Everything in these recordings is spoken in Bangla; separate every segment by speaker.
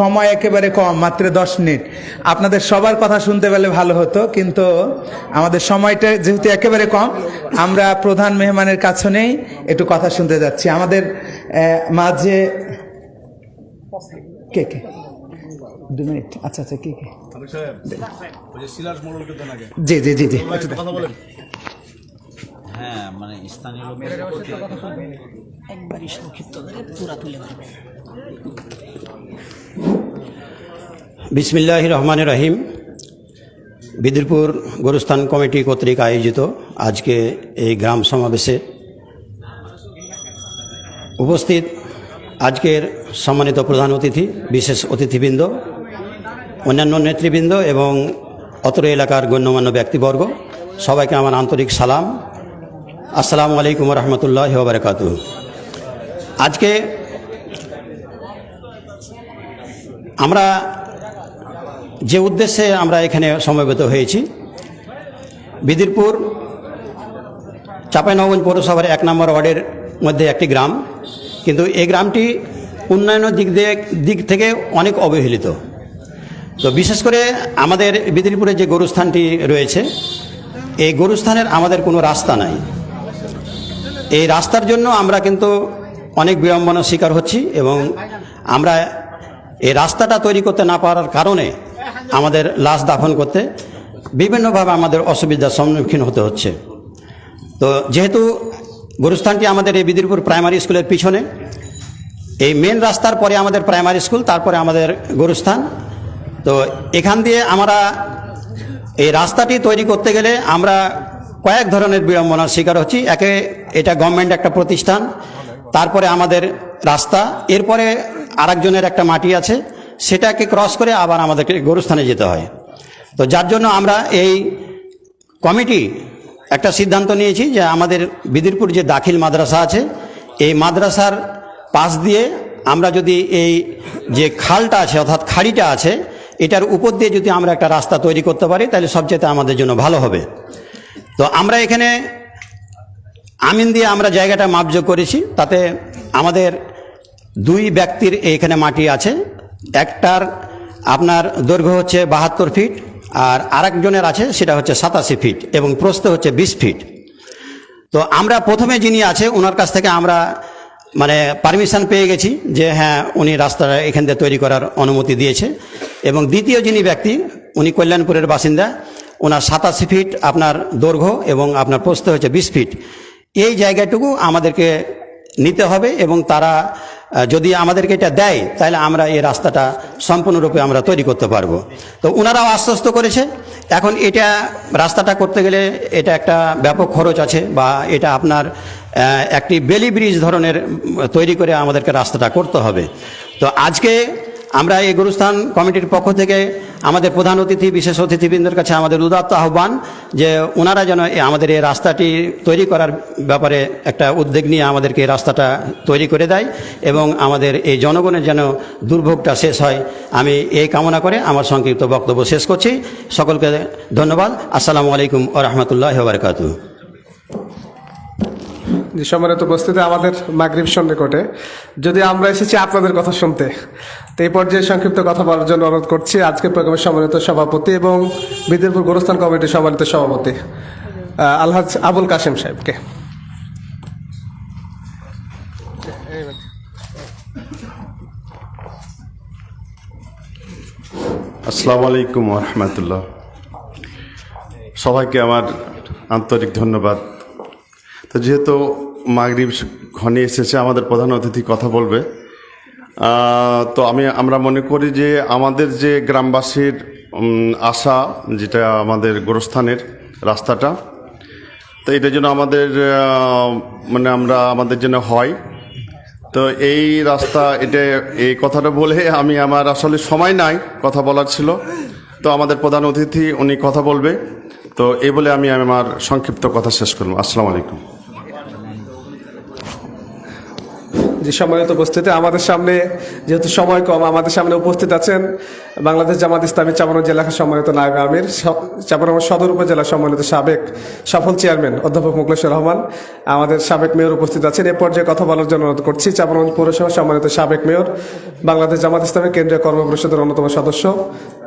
Speaker 1: সময় একেবারে কম মাত্র দশ মিনিট। আপনাদের সবার কথা শুনতে পেলে ভালো হতো কিন্তু আমাদের সময়টা যেহেতু একেবারে কম আমরা প্রধান মেহমানের কাছে নেই একটু কথা শুনতে যাচ্ছি। আমাদের মাঝে কে কে? দু মিনিট। আচ্ছা আচ্ছা কে কে? জি জি জি জি।
Speaker 2: হ্যাঁ মানে স্থানীয়
Speaker 3: একবারই সংক্ষিপ্ত পুরা তুলে ধরবে।
Speaker 4: বিসমিল্লাহ রহমান রহিম। বিদিরপুর গোরস্থান কমিটি কর্তৃক আয়োজিত আজকে এই গ্রাম সমাবেশে উপস্থিত আজকের সম্মানিত প্রধান অতিথি, বিশেষ অতিথিবৃন্দ, অন্যান্য নেতৃবৃন্দ এবং অত্র এলাকার গণ্যমান্য ব্যক্তিবর্গ, সবাইকে আমার আন্তরিক সালাম। আসসালামু আলাইকুম রহমতুল্লাহ বারকাত আজকে আমরা যে উদ্দেশ্যে আমরা এখানে সমবেত হয়েছি, বিদিরপুর চাঁপাইনগঞ্জ পৌরসভার এক নম্বর ওয়ার্ডের মধ্যে একটি গ্রাম। কিন্তু এই গ্রামটি উন্নয়নের দিক দিয়ে, দিক থেকে অনেক অবহেলিত। তো বিশেষ করে আমাদের বিদিরপুরে যে গরুস্থানটি রয়েছে, এই গরুস্থানের আমাদের কোনো রাস্তা নাই। এই রাস্তার জন্য আমরা কিন্তু অনেক বিড়ম্বনার শিকার হচ্ছি এবং আমরা এই রাস্তাটা তৈরি করতে না পারার কারণে আমাদের লাশ দাফন করতে বিভিন্নভাবে আমাদের অসুবিধার সম্মুখীন হতে হচ্ছে। তো যেহেতু গুরুস্থানটি আমাদের এই বিদিরপুর প্রাইমারি স্কুলের পিছনে, এই মেন রাস্তার পরে আমাদের প্রাইমারি স্কুল, তারপরে আমাদের গরুস্থান। তো এখান দিয়ে আমরা এই রাস্তাটি তৈরি করতে গেলে আমরা কয়েক ধরনের বিড়ম্বনার শিকার হচ্ছি। একে, এটা গভর্নমেন্ট একটা প্রতিষ্ঠান, তারপরে আমাদের রাস্তা। এরপরে আরেকজনের একটা মাটি আছে, সেটাকে ক্রস করে আবার আমাদেরকে গরুস্থানে যেতে হয়। তো যার জন্য আমরা এই কমিটি একটা সিদ্ধান্ত নিয়েছি যে আমাদের বিদিরপুর যে দাখিল মাদ্রাসা আছে, এই মাদ্রাসার পাশ দিয়ে আমরা যদি এই যে খালটা আছে, অর্থাৎ খাড়িটা আছে, এটার উপর দিয়ে যদি আমরা একটা রাস্তা তৈরি করতে পারি, তাহলে সবচেয়ে আমাদের জন্য ভালো হবে। তো আমরা এখানে আমিন দিয়ে আমরা জায়গাটা মাপযোগ করেছি, তাতে আমাদের দুই ব্যক্তির এখানে মাটি আছে। একটার আপনার দৈর্ঘ্য হচ্ছে বাহাত্তর ফিট আর আরেকজনের আছে, সেটা হচ্ছে সাতাশি ফিট এবং প্রস্থ হচ্ছে বিশ ফিট। তো আমরা প্রথমে যিনি আছে, ওনার কাছ থেকে আমরা মানে পারমিশন পেয়ে গেছি যে হ্যাঁ উনি রাস্তাটা এখান দিয়ে তৈরি করার অনুমতি দিয়েছে। এবং দ্বিতীয় যিনি ব্যক্তি, উনি কল্যাণপুরের বাসিন্দা, ওনার সাতাশি ফিট আপনার দৈর্ঘ্য এবং আপনার প্রস্থ হচ্ছে বিশ ফিট। এই জায়গাটুকু আমাদেরকে নিতে হবে এবং তারা যদি আমাদেরকে এটা দেয়, তাহলে আমরা এই রাস্তাটা সম্পূর্ণরূপে আমরা তৈরি করতে পারব। তো ওনারাও আশ্বস্ত করেছে। এখন এটা রাস্তাটা করতে গেলে এটা একটা ব্যাপক খরচ আছে বা এটা আপনার একটি বেলি ব্রিজ ধরনের তৈরি করে আমাদেরকে রাস্তাটা করতে হবে। তো আজকে আমরা এই গুরুস্থান কমিটির পক্ষ থেকে আমাদের প্রধান অতিথি, বিশেষ অতিথিবৃন্দের কাছে আমাদের উদাত্ত আহ্বান যে ওনারা যেন আমাদের এই রাস্তাটি তৈরি করার ব্যাপারে একটা উদ্যোগ নিয়ে আমাদেরকে এই রাস্তাটা তৈরি করে দেয় এবং আমাদের এই জনগণের যেন দুর্ভোগটা শেষ হয়। আমি এই কামনা করে আমার সংক্ষিপ্ত বক্তব্য শেষ করছি। সকলকে ধন্যবাদ। আসসালামু আলাইকুম ও রহমতুল্লাহ বারকাতু
Speaker 5: সম্মানিত উপস্থিতি আমাদের মাগরিব সন্নিকটে যদি আমরা এসেছি আপনাদের কথা শুনতে। তো এই পর্যায়ে সংক্ষিপ্ত কথা বলার জন্য অনুরোধ করছি আজকে প্রোগ্রামের সম্মানিত সভাপতি এবং বিদ্যুৎপুর গোরস্থান কমিটির সম্মানিত সভাপতি আলহাজ আবুল কাশেম সাহেবকে।
Speaker 6: আসসালামু আলাইকুম রহমতুল্লাহ। সবাইকে আমার আন্তরিক ধন্যবাদ। তো যেহেতু মাগরিব ঘনে এসেছে, আমাদের প্রধান অতিথি কথা বলবে। তো আমি, আমরা মনে করি যে আমাদের যে গ্রামবাসীর আশা, যেটা আমাদের গোরস্থানের রাস্তাটা, তো এটা যেন আমাদের মানে আমরা, আমাদের জন্য হয়। তো এই রাস্তা, এটা, এই কথাটা বলে আমি আমার আসলে সময় নাই কথা বলার ছিল। তো আমাদের প্রধান অতিথি, উনি কথা বলবে। তো এই বলে আমি আমার সংক্ষিপ্ত কথা শেষ করব আসসালামু আলাইকুম।
Speaker 5: যে সম্মানিত উপস্থিতি আমাদের সামনে যেহেতু সময় কম আমাদের সামনে উপস্থিত আছেন বাংলাদেশ জামাত ইসলামী চাপানগঞ্জ জেলা সম্মানিত নায়ক আমির চাঁপাইনবাবগঞ্জ সদর উপজেলা সম্মানিত সাবেক সফল চেয়ারম্যান অধ্যাপক মুকলেশ্বর রহমান আমাদের সাবেক মেয়র উপস্থিত আছেন। এ পর্যায়ে কথা বলার জন্য অনুরোধ করছি চাপানগঞ্জ পৌরসভা সম্মানিত সাবেক মেয়র বাংলাদেশ জামাত ইসলামী কেন্দ্রীয় কর্মপরিষদের অন্যতম সদস্য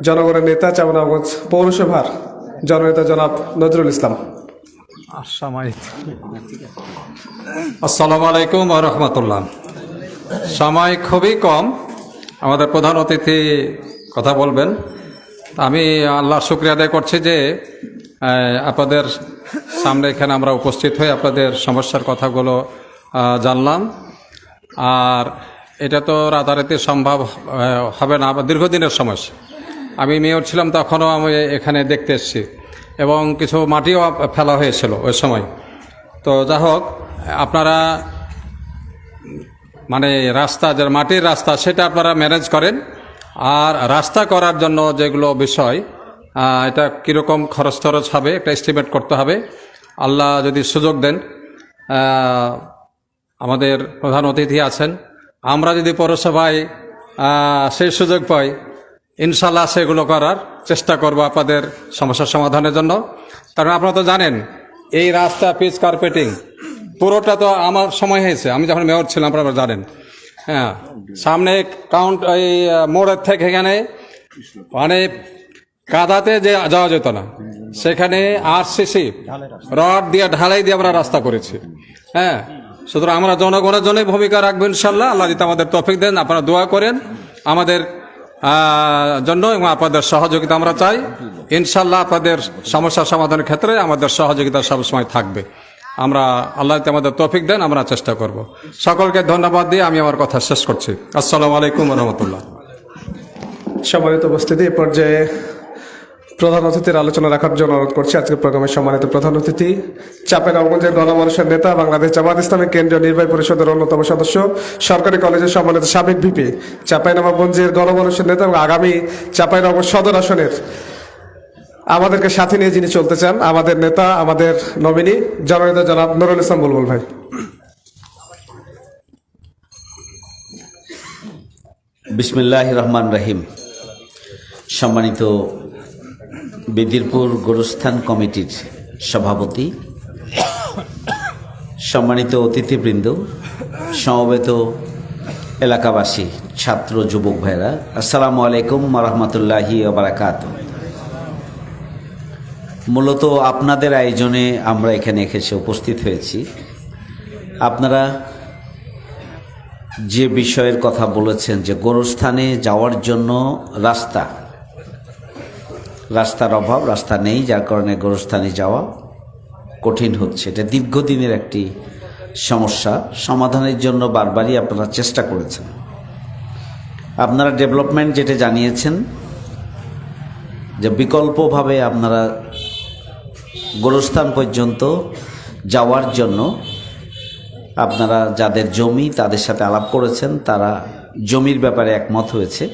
Speaker 5: জনগণের নেতা চাপানগঞ্জ পৌরসভার জননেতা জনাব নজরুল ইসলাম।
Speaker 7: আসসালামু আলাইকুম। রহমতুল্লাহ। সময় খুবই কম। আমাদের প্রধান অতিথি কথা বলবেন। আমি আল্লাহর শুক্রিয়া আদায় করছি যে আপনাদের সামনে এখানে আমরা উপস্থিত হয়ে আপনাদের সমস্যার কথাগুলো জানলাম। আর এটা তো রাতারাতি সম্ভব হবে না আবার দীর্ঘদিনের সমস্যা। আমি মেয়র ছিলাম, তখনও আমি এখানে দেখতে এসেছি। এবং কিছু মাটিও ফেলা হয়েছিল ওই সময়। তো যা হোক, আপনারা মানে রাস্তা যে মাটির রাস্তা, সেটা আপনারা ম্যানেজ করেন। আর রাস্তা করার জন্য যেগুলো বিষয় এটা কীরকম খরচ টরচ হবে একটা এস্টিমেট করতে হবে। আল্লাহ যদি সুযোগ দেন আমাদের প্রধান অতিথি আছেন। আমরা যদি পৌরসভায় সেই সুযোগ পাই ইনশাল্লাহ সেগুলো করার চেষ্টা করব আপনাদের সমস্যার সমাধানের জন্য। কারণ আপনারা তো জানেন, এই রাস্তা পিচ কার্পেটিং পুরোটা তো আমার সময় হয়েছে। আমি যখন মেয়র ছিলাম, আপনারা জানেন। হ্যাঁ সামনে কাউন্ট এই মোড়ের থেকে এখানে মানে কাদাতে যে যাওয়া যেত না, সেখানে আরসিসি রড দিয়ে ঢালাই দিয়ে আমরা রাস্তা করেছি। হ্যাঁ সুতরাং আমরা জনগণের জন্যই ভূমিকা রাখব ইনশাল্লাহ। আল্লাহ যদি আমাদের তফিক দেন, আপনারা দোয়া করেন। আমাদের জন্য এবং আপনাদের সহযোগিতা আমরা চাই। ইনশাল্লাহ আপনাদের সমস্যা সমাধানের ক্ষেত্রে আমাদের সহযোগিতা সবসময় থাকবে। আমরা, আল্লাহ আমাদের তফিক দেন, আমরা চেষ্টা করব। সকলকে ধন্যবাদ দিয়ে আমি আমার কথা শেষ করছি। আসসালামু আলাইকুম রহমতুল্লাহ।
Speaker 5: সম্মানিত উপস্থিতি এ পর্যায়ে প্রধান অতিথির আলোচনা রাখার জন্য অনুরোধ করছি। আজকের প্রোগ্রামের সম্মানিত প্রধান অতিথি চাপেনগঞ্জের গণমানুষের নেতা, বাংলাদেশ জামাত ইসলামী কেন্দ্রীয় নির্বাহী পরিষদের অন্যতম সদস্য, সরকারি কলেজের সম্মানিত সাবেক ভিপি, চাপাইনবাবগঞ্জের গণমানুষের নেতা এবং আগামী চাপাইনবাবগঞ্জ সদর আসনের আমাদেরকে সাথে নিয়ে যিনি চলতে চান, আমাদের নেতা, আমাদের নমিনি, জননেতা জনাব নুরুল ইসলাম বুলবুল ভাই।
Speaker 2: বিসমিল্লাহ রহমান রহিম। সম্মানিত বেদিরপুর গোরস্থান কমিটির সভাপতি, সম্মানিত অতিথিবৃন্দ, সমবেত এলাকাবাসী, ছাত্র, যুবক ভাইরা আসসালামু আলাইকুম রহমতুল্লাহি বারাকাত মূলত আপনাদের আয়োজনে আমরা এখানে এসে উপস্থিত হয়েছি। আপনারা যে বিষয়ের কথা বলেছেন যে গোরস্থানে যাওয়ার জন্য রাস্তা, রাস্তার অভাব, রাস্তা নেই, যার কারণে গোরস্থানে যাওয়া কঠিন হচ্ছে। এটা দীর্ঘদিনের একটি সমস্যা, সমাধানের জন্য বারবারই আপনারা চেষ্টা করেছেন। আপনারা ডেভেলপমেন্ট যেটা জানিয়েছেন, যে বিকল্পভাবে আপনারা গোরস্থান পর্যন্ত যাওয়ার জন্য আপনারা যাদের জমি তাদের সাথে আলাপ করেছেন, তারা জমির ব্যাপারে একমত হয়েছে।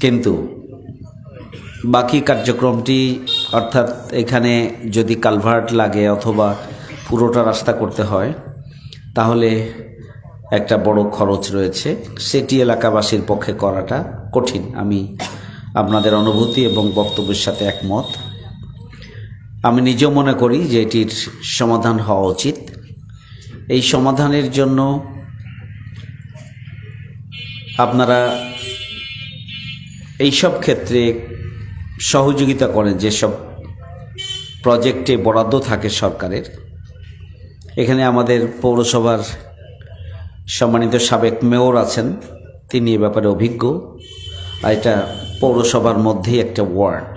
Speaker 2: কিন্তু বাকি কার্যক্রমটি অর্থাৎ এখানে যদি কালভার্ট লাগে অথবা পুরোটা রাস্তা করতে হয়, তাহলে একটা বড় খরচ রয়েছে। সেটি এলাকাবাসীর পক্ষে করাটা কঠিন। আমি আপনাদের অনুভূতি এবং বক্তব্যের সাথে একমত। আমি নিজেও মনে করি যে এটির সমাধান হওয়া উচিত। এই সমাধানের জন্য আপনারা এইসব ক্ষেত্রে সহযোগিতা করেন, যেসব প্রজেক্টে বরাদ্দ থাকে সরকারের। এখানে আমাদের পৌরসভার সম্মানিত সাবেক মেয়র আছেন, তিনি এ ব্যাপারে অভিজ্ঞ। আর এটা পৌরসভার মধ্যেই একটা ওয়ার্ড।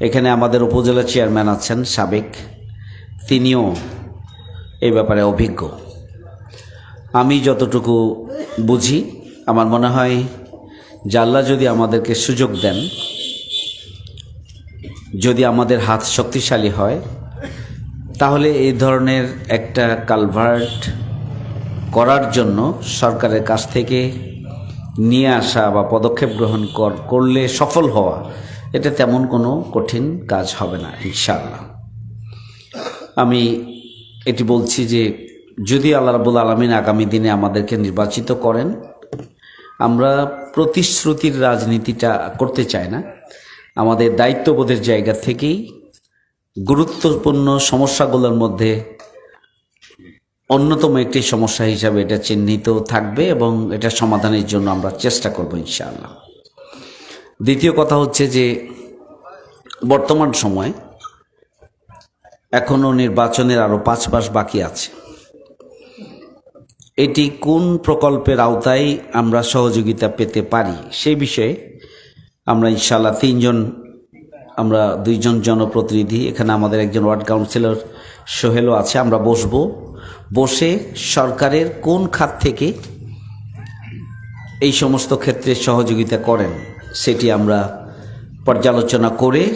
Speaker 2: এখানে আমাদের উপজেলা চেয়ারম্যান আছেন সাবেক। তিনিও এই ব্যাপারে অভিজ্ঞ। আমি যতটুকু বুঝি, আমার মনে হয় জাল্লা যদি আমাদেরকে সুযোগ দেন, যদি আমাদের হাত শক্তিশালী হয়, তাহলে এই ধরনের একটা কালভার্ট করার জন্য সরকারের কাছ থেকে নিয়ে আসা বা পদক্ষেপ গ্রহণ কর- করলে সফল হওয়া এটা তেমন কোনো কঠিন কাজ হবে না, ইনশাআল্লাহ। আমি এটি বলছি যে, যদি আল্লাহ রাবুল আলমিন আগামী দিনে আমাদেরকে নির্বাচিত করেন, আমরা প্রতিশ্রুতির রাজনীতিটা করতে চাই না। আমাদের দায়িত্ববোধের জায়গা থেকেই গুরুত্বপূর্ণ সমস্যাগুলোর মধ্যে অন্যতম একটি সমস্যা হিসাবে এটা চিহ্নিত থাকবে এবং এটা সমাধানের জন্য আমরা চেষ্টা করব, ইনশাআল্লাহ। দ্বিতীয় কথা হচ্ছে যে বর্তমান সময় এখনও নির্বাচনের আরও পাঁচ মাস বাকি আছে। এটি কোন প্রকল্পের আওতায় আমরা সহযোগিতা পেতে পারি সেই বিষয়ে আমরা ইনশাআল্লাহ তিনজন, আমরা দুইজন জনপ্রতিনিধি, এখানে আমাদের একজন ওয়ার্ড কাউন্সিলর সোহেলও আছে, আমরা বসবো। বসে সরকারের কোন খাত থেকে এই সমস্ত ক্ষেত্রে সহযোগিতা করেন? সেটি আমরা পর্যালোচনা করে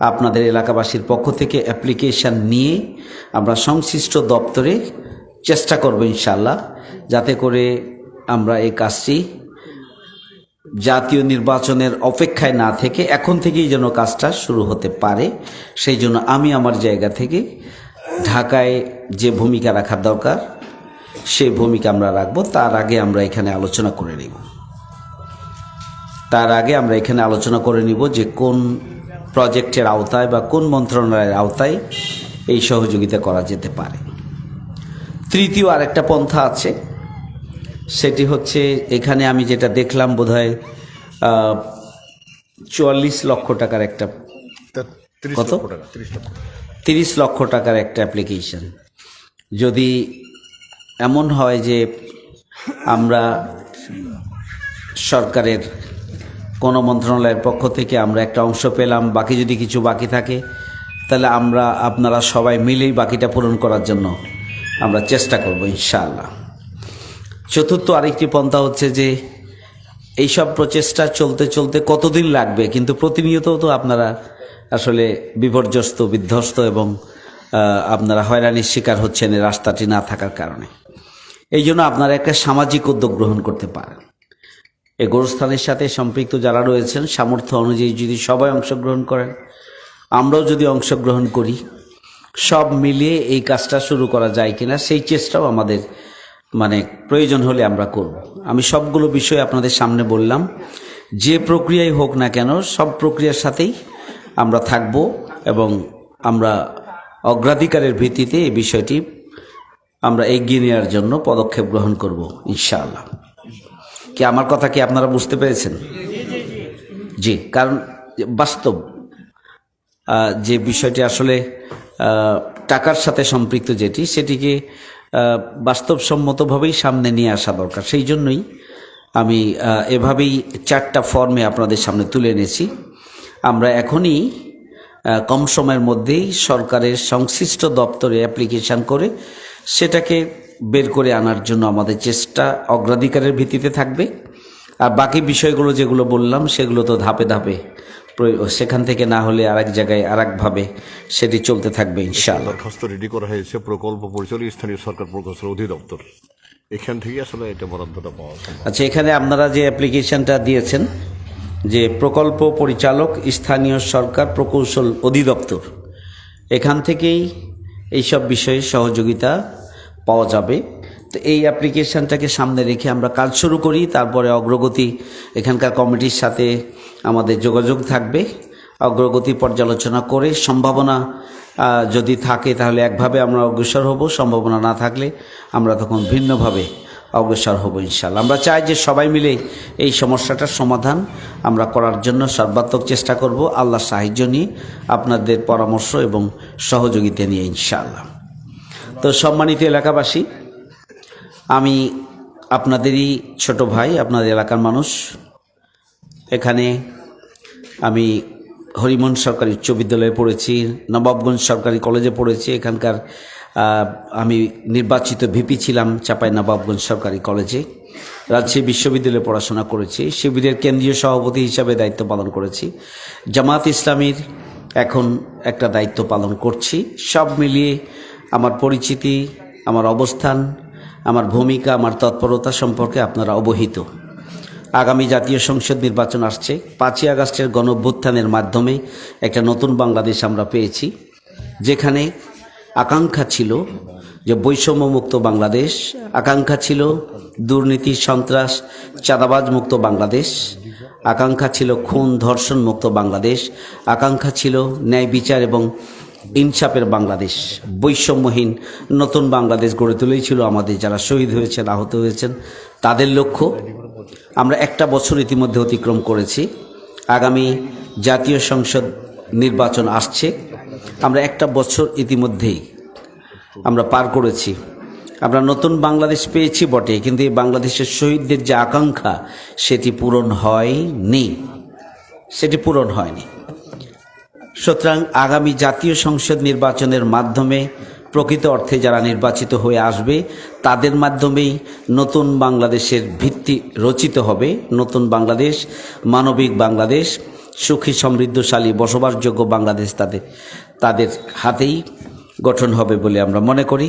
Speaker 2: আপনাদের এলাকাবাসীর পক্ষ থেকে অ্যাপ্লিকেশন নিয়ে আমরা সংশ্লিষ্ট দপ্তরে চেষ্টা করব ইনশাল্লাহ যাতে করে আমরা এই কাজটি জাতীয় নির্বাচনের অপেক্ষায় না থেকে এখন থেকেই যেন কাজটা শুরু হতে পারে। সেই জন্য আমি আমার জায়গা থেকে ঢাকায় যে ভূমিকা রাখার দরকার সেই ভূমিকা আমরা রাখব। তার আগে আমরা এখানে আলোচনা করে নিব। তার আগে আমরা এখানে আলোচনা করে নিব যে কোন প্রজেক্টের আওতায় বা কোন মন্ত্রণালয়ের আওতায় এই সহযোগিতা করা যেতে পারে। তৃতীয় আরেকটা পন্থা আছে সেটি হচ্ছে এখানে আমি যেটা দেখলাম বোধহয় চুয়াল্লিশ লক্ষ টাকার একটা কত? তিরিশ লক্ষ টাকার একটা অ্যাপ্লিকেশন যদি এমন হয় যে আমরা সরকারের কোনো মন্ত্রণালয়ের পক্ষ থেকে আমরা একটা অংশ পেলাম, বাকি যদি কিছু বাকি থাকে, তাহলে আমরা আপনারা সবাই মিলেই বাকিটা পূরণ করার জন্য আমরা চেষ্টা করব ইনশাআল্লাহ। চতুর্থ আরেকটি পন্থা হচ্ছে যে, এইসব প্রচেষ্টা চলতে চলতে কতদিন লাগবে? কিন্তু প্রতিনিয়ত তো আপনারা আসলে বিপর্যস্ত, বিধ্বস্ত এবং আপনারা হয়রানির শিকার হচ্ছেন এই রাস্তাটি না থাকার কারণে। এই জন্য আপনারা একটা সামাজিক উদ্যোগ গ্রহণ করতে পারেন। এই গোরস্থানের সাথে সম্পৃক্ত যারা রয়েছেন, সামর্থ্য অনুযায়ী যদি সবাই অংশগ্রহণ করেন, আমরাও যদি অংশগ্রহণ করি, সব মিলিয়ে এই কাজটা শুরু করা যায় কিনা সেই চেষ্টাও আমাদের মানে প্রয়োজন হলে আমরা করব। আমি সবগুলো বিষয় আপনাদের সামনে বললাম। যে প্রক্রিয়াই হোক না কেন, সব প্রক্রিয়ার সাথেই আমরা থাকব এবং আমরা অগ্রাধিকারের ভিত্তিতে এই বিষয়টি আমরা এগিয়ে নেওয়ার জন্য পদক্ষেপ গ্রহণ করব, ইনশাআল্লাহ। কি আমার কথা কি আপনারা বুঝতে পেরেছেন? জি, কারণ বাস্তব যে বিষয়টি আসলে টাকার সাথে সম্পৃক্ত যেটি, সেটিকে বাস্তবসম্মতভাবেই সামনে নিয়ে আসা দরকার। সেই জন্যই আমি এভাবেই চারটা ফর্মে আপনাদের সামনে তুলে এনেছি। আমরা এখনই কম সময়ের মধ্যেই সরকারের সংশ্লিষ্ট দপ্তরে অ্যাপ্লিকেশন করে সেটাকে বের করে আনার জন্য আমাদের চেষ্টা অগ্রাধিকারের ভিত্তিতে থাকবে। আর বাকি বিষয়গুলো যেগুলো বললাম সেগুলো তো ধাপে ধাপে সেখান থেকে না হলে আরেক জায়গায় আরেকভাবে সেটি চলতে থাকবে ইনশাআল্লাহ।
Speaker 8: দরখাস্ত রেডি করা হয়েছে প্রকল্প পরিচালক স্থানীয় সরকার প্রকৌশল অধিদপ্তর। এখান থেকে আসলে এটা বরাদ্দটা পাওয়া
Speaker 2: আচ্ছা এখানে আপনারা যে অ্যাপ্লিকেশনটা দিয়েছেন যে প্রকল্প পরিচালক স্থানীয় সরকার প্রকৌশল অধিদপ্তর এখান থেকেই এইসব বিষয়ে সহযোগিতা পাওয়া যাবে। তো এই অ্যাপ্লিকেশনটাকে সামনে রেখে আমরা কাজ শুরু করি, তারপরে অগ্রগতি, এখানকার কমিটির সাথে আমাদের যোগাযোগ থাকবে। অগ্রগতি পর্যালোচনা করে সম্ভাবনা যদি থাকে তাহলে একভাবে আমরা অগ্রসর হব, সম্ভাবনা না থাকলে আমরা তখন ভিন্নভাবে অগ্রসর হব ইনশাল্লাহ আমরা চাই যে সবাই মিলে এই সমস্যাটার সমাধান আমরা করার জন্য সর্বাত্মক চেষ্টা করব আল্লাহ সাহায্য নিয়ে আপনাদের পরামর্শ এবং সহযোগিতা নিয়ে ইনশাআল্লাহ। তো সম্মানিত এলাকাবাসী, আমি আপনাদেরই ছোট ভাই, আপনাদের এলাকার মানুষ। এখানে আমি হরিমোহন সরকারি উচ্চ বিদ্যালয়ে পড়েছি, নবাবগঞ্জ সরকারি কলেজে পড়েছি। এখানকার আমি নির্বাচিত ভিপি ছিলাম চাপাই নবাবগঞ্জ সরকারি কলেজে। রাজশাহী বিশ্ববিদ্যালয়ে পড়াশোনা করেছি। শিবিরের কেন্দ্রীয় সভাপতি হিসাবে দায়িত্ব পালন করেছি। জামাত ইসলামীর এখন একটা দায়িত্ব পালন করছি। সব মিলিয়ে আমার পরিচিতি, আমার অবস্থান, আমার ভূমিকা, আমার তৎপরতা সম্পর্কে আপনারা অবহিত। আগামী জাতীয় সংসদ নির্বাচন আসছে। পাঁচই আগস্টের গণ অভ্যুত্থানের মাধ্যমে একটা নতুন বাংলাদেশ আমরা পেয়েছি, যেখানে আকাঙ্ক্ষা ছিল যে বৈষম্যমুক্ত বাংলাদেশ, আকাঙ্ক্ষা ছিল দুর্নীতি, সন্ত্রাস চাঁদাবাজ মুক্ত বাংলাদেশ, আকাঙ্ক্ষা ছিল খুন ধর্ষণ মুক্ত বাংলাদেশ, আকাঙ্ক্ষা ছিল ন্যায় বিচার এবং ইনসাফের বাংলাদেশ, বৈষম্যহীন, নতুন বাংলাদেশ গড়ে তুলেই ছিল আমাদের যারা শহীদ হয়েছেন, আহত হয়েছেন, তাদের লক্ষ্য আমরা একটা বছর ইতিমধ্যে অতিক্রম করেছি। আগামী জাতীয় সংসদ নির্বাচন আসছে। আমরা একটা বছর ইতিমধ্যেই আমরা পার করেছি। আমরা নতুন বাংলাদেশ পেয়েছি বটে, কিন্তু এই বাংলাদেশের শহীদদের যে আকাঙ্ক্ষা, সেটি পূরণ হয়নি। সেটি পূরণ হয়নি। সুতরাং আগামী জাতীয় সংসদ নির্বাচনের মাধ্যমে প্রকৃত অর্থে যারা নির্বাচিত হয়ে আসবে, তাদের মাধ্যমেই নতুন বাংলাদেশের ভিত্তি রচিত হবে। নতুন বাংলাদেশ, মানবিক বাংলাদেশ, সুখী, সমৃদ্ধশালী, বসবাসযোগ্য বাংলাদেশ তাদের তাদের হাতেই গঠন হবে বলে আমরা মনে করি।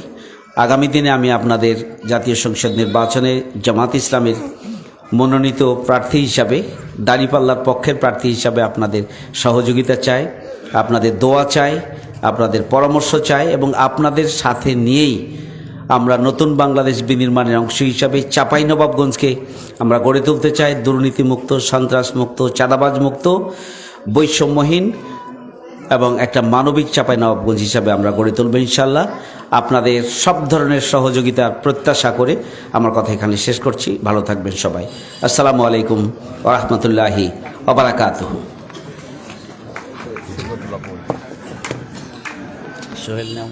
Speaker 2: আগামী দিনে আমি আপনাদের জাতীয় সংসদ নির্বাচনে জামাত ইসলামের মনোনীত প্রার্থী হিসাবে, দাঁড়িপাল্লার পক্ষের প্রার্থী হিসাবে আপনাদের সহযোগিতা চাই। আপনাদের দোয়া চাই, আপনাদের পরামর্শ চাই এবং আপনাদের সাথে নিয়েই আমরা নতুন বাংলাদেশ বিনির্মাণের অংশ হিসাবে চাঁপাইনবাবগঞ্জকে আমরা গড়ে তুলতে চাই। দুর্নীতিমুক্ত, সন্ত্রাসমুক্ত চাঁদাবাজ মুক্ত বৈষম্যহীন এবং একটা মানবিক চাপাই নবাবগঞ্জ হিসাবে আমরা গড়ে তুলব ইনশাল্লাহ আপনাদের সব ধরনের সহযোগিতার প্রত্যাশা করে আমার কথা এখানে শেষ করছি। ভালো থাকবেন সবাই। আসসালামু আলাইকুম ওরহমতুল্লাহি ওবরাকাত সোহেল নাম।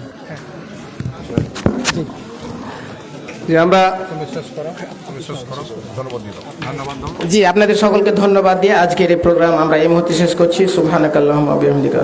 Speaker 3: জি আপনাদের সকলকে ধন্যবাদ দিয়ে আজকের এই প্রোগ্রাম আমরা এই মুহূর্তে শেষ করছি। সুবহানাকাল্লাহুম্মা বিহামদিকা।